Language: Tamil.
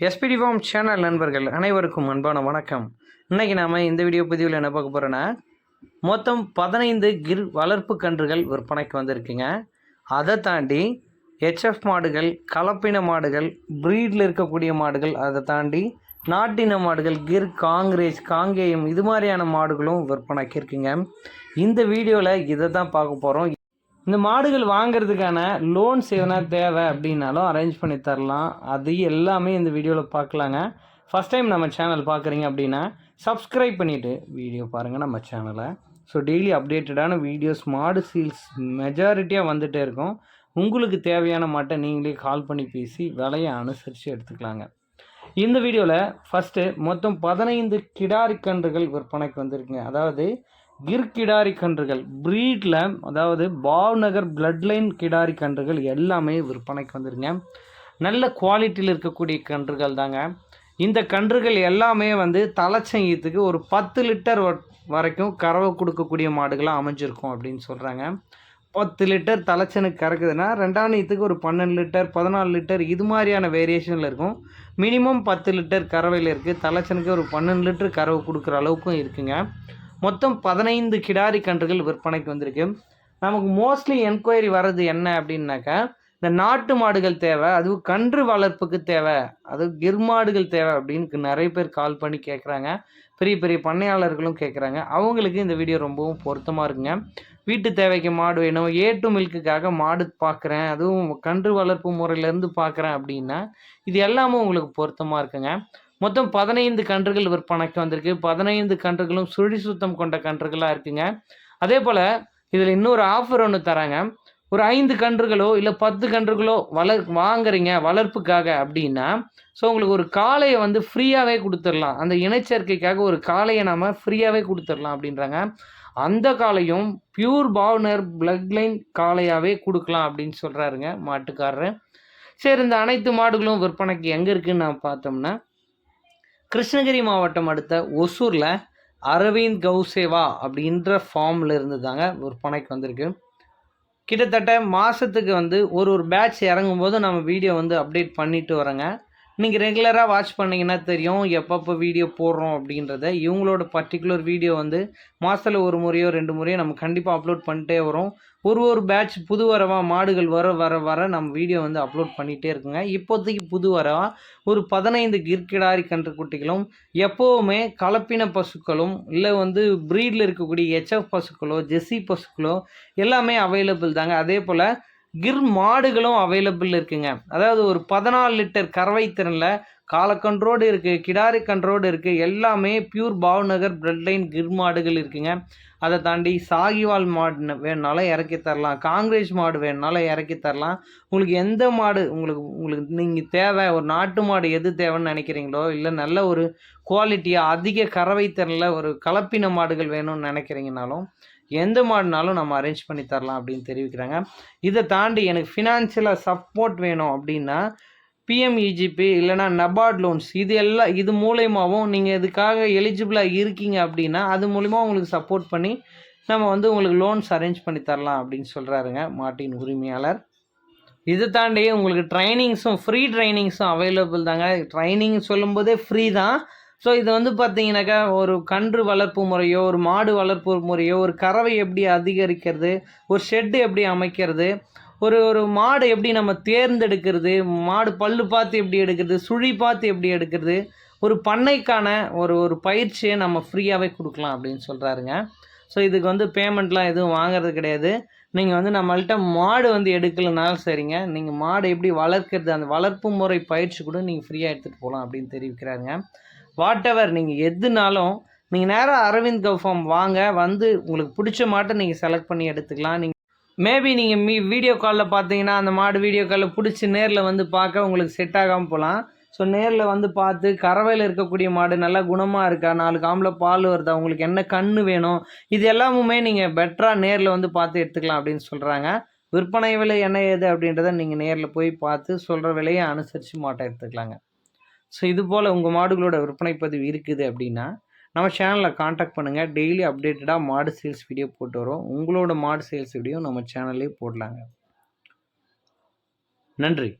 எஸ்பிடி ஃபார்ம் சேனல் நண்பர்கள் அனைவருக்கும் அன்பான வணக்கம். இன்றைக்கி நாம் இந்த வீடியோ பதிவில் என்ன பார்க்க போகிறோன்னா மொத்தம் பதினைந்து கிர் வளர்ப்பு கன்றுகள் விற்பனைக்கு வந்திருக்குங்க. அதை தாண்டி ஹெச்எஃப் மாடுகள் கலப்பின மாடுகள் ப்ரீடில் இருக்கக்கூடிய மாடுகள் அதை தாண்டி நாட்டின மாடுகள் கிர் காங்கிரேஜ் காங்கேயம் இது மாதிரியான மாடுகளும் விற்பனைக்கு இருக்குங்க. இந்த வீடியோவில் இதை தான் பார்க்க போகிறோம் இந்த மாடுகள் வாங்குறதுக்கான லோன்ஸ் எதனா தேவை அப்படின்னாலும் அரேஞ்ச் பண்ணி தரலாம். அது எல்லாமே இந்த வீடியோவில் பார்க்கலாங்க. ஃபஸ்ட் டைம் நம்ம சேனல் பார்க்குறீங்க அப்படின்னா சப்ஸ்கிரைப் பண்ணிவிட்டு வீடியோ பாருங்கள் நம்ம சேனலை ஸோ டெய்லி அப்டேட்டடான வீடியோஸ் மாடு சீல்ஸ் மெஜாரிட்டியாக வந்துகிட்டே இருக்கும். உங்களுக்கு தேவையான மாட்டை நீங்களே கால் பண்ணி பேசி விலையை அனுசரித்து எடுத்துக்கலாங்க. இந்த வீடியோவில் ஃபஸ்ட்டு மொத்தம் பதினைந்து கிடாரி கன்றுகள் விற்பனைக்கு வந்திருக்குங்க. அதாவது கிர் கிடாரி கன்றுகள். ப்ரீடில் அதாவது பாவ்நகர் பிளட்லைன் கிடாரி கன்றுகள் எல்லாமே விற்பனைக்கு வந்துருங்க. நல்ல குவாலிட்டியில் இருக்கக்கூடிய கன்றுகள் தாங்க. இந்த கன்றுகள் எல்லாமே வந்து தலைச்சங்கீத்துக்கு ஒரு பத்து லிட்டர் வ- வரைக்கும் கறவை கொடுக்கக்கூடிய மாடுகளாக அமைஞ்சிருக்கும் அப்படின்னு சொல்கிறாங்க பத்து லிட்டர் தலைச்சனுக்கு கறக்குதுன்னா ரெண்டாம் நீத்துக்கு ஒரு பன்னெண்டு லிட்டர் பதினாலு லிட்டர் இது மாதிரியான வேரியேஷனில் இருக்கும். மினிமம் பத்து லிட்டர் கறவையில் இருக்குது தலைச்சனுக்கு ஒரு பன்னெண்டு லிட்டர் கறவை கொடுக்குற அளவுக்கும் இருக்குங்க. மொத்தம் பதினைந்து கிடாரி கன்றுகள் விற்பனைக்கு வந்திருக்கு. நமக்கு மோஸ்ட்லி என்கொயரி வர்றது என்ன அப்படின்னாக்கா இந்த நாட்டு மாடுகள் தேவை அதுவும் கன்று வளர்ப்புக்கு தேவை அதுவும் கிர்மாடுகள் தேவை அப்படின்னு நிறைய பேர் கால் பண்ணி கேட்குறாங்க பெரிய பெரிய பண்ணையாளர்களும் கேட்குறாங்க அவங்களுக்கு இந்த வீடியோ ரொம்பவும் பொருத்தமாக இருக்குங்க. வீட்டு தேவைக்கு மாடு வேணும் ஏ டு மில்க்குக்காக மாடு பார்க்குறேன் அதுவும் கன்று வளர்ப்பு முறையிலேருந்து பார்க்குறேன் அப்படின்னா இது எல்லாமே உங்களுக்கு பொருத்தமாக இருக்குங்க. மொத்தம் பதினைந்து கன்றுகள் விற்பனைக்கு வந்திருக்கு. பதினைந்து கன்றுகளும் சுழி சுத்தம் கொண்ட கன்றுகளாக இருக்குங்க. அதே போல் இதில் இன்னொரு ஆஃபர் ஒன்று தராங்க. ஒரு ஐந்து கன்றுகளோ இல்லை பத்து கன்றுகளோ வளர் வாங்குறீங்க வளர்ப்புக்காக அப்படின்னா ஸோ உங்களுக்கு ஒரு காளையை வந்து ஃப்ரீயாகவே கொடுத்துடலாம். அந்த இனச்சேர்க்கைக்காக ஒரு காளையை நாம் ஃப்ரீயாகவே கொடுத்துடலாம் அப்படின்றாங்க. அந்த காளையும் பியூர் பாவ்னர் பிளட் லைன் காளையாகவே கொடுக்கலாம் அப்படின்னு சொல்கிறாருங்க மாட்டுக்காரர். சரி இந்த அனைத்து மாடுகளும் விற்பனைக்கு எங்கே இருக்குன்னு நான் பார்த்தோம்னா கிருஷ்ணகிரி மாவட்டம் அடுத்த ஒசூரில் அரவிந்த் கௌசேவா அப்படின்ற ஃபார்மில் இருந்து தாங்க விற்பனைக்கு வந்திருக்கு. கிட்டத்தட்ட மாதத்துக்கு வந்து ஒரு ஒரு பேட்ச் இறங்கும்போது நம்ம வீடியோ வந்து அப்டேட் பண்ணிட்டு வரோங்க நீங்கள் ரெகுலராக வாட்ச் பண்ணிங்கன்னா தெரியும் எப்பப்போ வீடியோ போடுறோம் அப்படின்றத. இவங்களோட பர்டிகுலர் வீடியோ வந்து மாதத்தில் ஒரு முறையோ ரெண்டு முறையோ நம்ம கண்டிப்பாக அப்லோட் பண்ணிட்டே வரோம். ஒரு ஒரு பேட்ச் புது வரவா மாடுகள் வர வர வர நம்ம வீடியோ வந்து அப்லோட் பண்ணிகிட்டே இருக்குங்க. இப்போதைக்கு புது வரவா ஒரு பதினைந்து கிர்கிடாரி கன்றுக்குட்டிகளும் எப்போவுமே கலப்பின பசுக்களும் இல்லை வந்து ப்ரீடில் இருக்கக்கூடிய ஹெச்எஃப் பசுக்களோ ஜெர்சி பசுக்களோ எல்லாமே அவைலபிள் தாங்க. அதே போல் கிர் மாடுகளும் அவைலபிள் இருக்குங்க. அதாவது ஒரு பதினாலு லிட்டர் கறவை திறனில் காலக்கன்றோடு இருக்குது கிடாரி கன்றோடு இருக்குது எல்லாமே பியூர் பாவ்நகர் ப்ரெட்லைன் கிர் மாடுகள் இருக்குங்க. அதை தாண்டி சாகிவால் மாடு வேணுனாலும் இறக்கி தரலாம். காங்கிரேஜ் மாடு வேணுனாலும் இறக்கி தரலாம். உங்களுக்கு எந்த மாடு உங்களுக்கு உங்களுக்கு நீங்கள் தேவை ஒரு நாட்டு மாடு எது தேவைன்னு நினைக்கிறீங்களோ இல்லை நல்ல ஒரு குவாலிட்டியாக அதிக கறவை திறனில் ஒரு கலப்பின மாடுகள் வேணும்னு நினைக்கிறீங்கனாலும் எந்த மாடுனாலும் நம்ம அரேஞ்ச் பண்ணி தரலாம் அப்படின்னு தெரிவிக்கிறாங்க. இதை தாண்டி எனக்கு ஃபினான்ஷியலாக சப்போர்ட் வேணும் அப்படின்னா பிஎம்இஜிபி இல்லைனா நபார்ட் லோன்ஸ் இது எல்லாம் இது மூலயமாவும் நீங்கள் இதுக்காக எலிஜிபிளாக இருக்கீங்க அப்படின்னா அது மூலிமா உங்களுக்கு சப்போர்ட் பண்ணி நம்ம வந்து உங்களுக்கு லோன்ஸ் அரேஞ்ச் பண்ணி தரலாம் அப்படின்னு சொல்கிறாருங்க மாட்டின் உரிமையாளர். இதை தாண்டி உங்களுக்கு ட்ரைனிங்ஸும் ஃப்ரீ ட்ரைனிங்ஸும் அவைலபிள் தாங்க. ட்ரைனிங் சொல்லும்போதே ஃப்ரீ தான். ஸோ இது வந்து பார்த்தீங்கன்னாக்கா ஒரு கன்று வளர்ப்பு முறையோ ஒரு மாடு வளர்ப்பு முறையோ ஒரு கறவை எப்படி அதிகரிக்கிறது ஒரு ஷெட்டு எப்படி அமைக்கிறது ஒரு ஒரு மாடு எப்படி நம்ம தேர்ந்தெடுக்கிறது மாடு பல்லு பார்த்து எப்படி எடுக்கிறது சுழி பார்த்து எப்படி எடுக்கிறது ஒரு பண்ணைக்கான ஒரு ஒரு பயிற்சியை நம்ம ஃப்ரீயாகவே கொடுக்கலாம் அப்படின்னு சொல்கிறாருங்க ஸோ இதுக்கு வந்து பேமெண்ட்லாம் எதுவும் வாங்குறது கிடையாது. நீங்கள் வந்து நம்மள்கிட்ட மாடு வந்து எடுக்கலைனாலும் சரிங்க. நீங்கள் மாடு எப்படி வளர்க்குறது அந்த வளர்ப்பு முறை பயிற்சி கூட நீங்கள் ஃப்ரீயாக எடுத்துகிட்டு போகலாம் அப்படின்னு தெரிவிக்கிறாருங்க. வாட் எவர் நீங்கள் எதுனாலும் நீங்கள் நேராக அரவிந்த் கவுஃபார்ம் வாங்க வந்து உங்களுக்கு பிடிச்ச மாட்டை நீங்கள் செலக்ட் பண்ணி எடுத்துக்கலாம். நீங்கள் மேபி நீங்கள் மீ வீடியோ காலில் பார்த்தீங்கன்னா அந்த மாடு வீடியோ காலில் பிடிச்சி நேரில் வந்து பார்க்க உங்களுக்கு செட் ஆகாமல் போகலாம் ஸோ நேரில் வந்து பார்த்து கறவையில் இருக்கக்கூடிய மாடு நல்லா குணமாக இருக்கா? நாலு காம்பில் பால் வருதா? உங்களுக்கு என்ன கன்று வேணும்? இது எல்லாமுமே நீங்கள் பெட்டராக நேரில் வந்து பார்த்து எடுத்துக்கலாம் அப்படின்னு சொல்கிறாங்க விற்பனை விலை என்ன ஏது அப்படின்றத நீங்கள் நேரில் போய் பார்த்து சொல்கிற விலையை அனுசரித்து மாட்டை எடுத்துக்கலாங்க. ஸோ இது போல் உங்கள் மாடுகளோட விற்பனை பதிவு இருக்குது அப்படின்னா நம்ம சேனலில் காண்டாக்ட் பண்ணுங்கள் டெய்லி அப்டேட்டடாக மாடு சேல்ஸ் வீடியோ போட்டு வரோம் உங்களோட மாடு சேல்ஸ் வீடியோ நம்ம சேனல்லே போடலாங்க. நன்றி.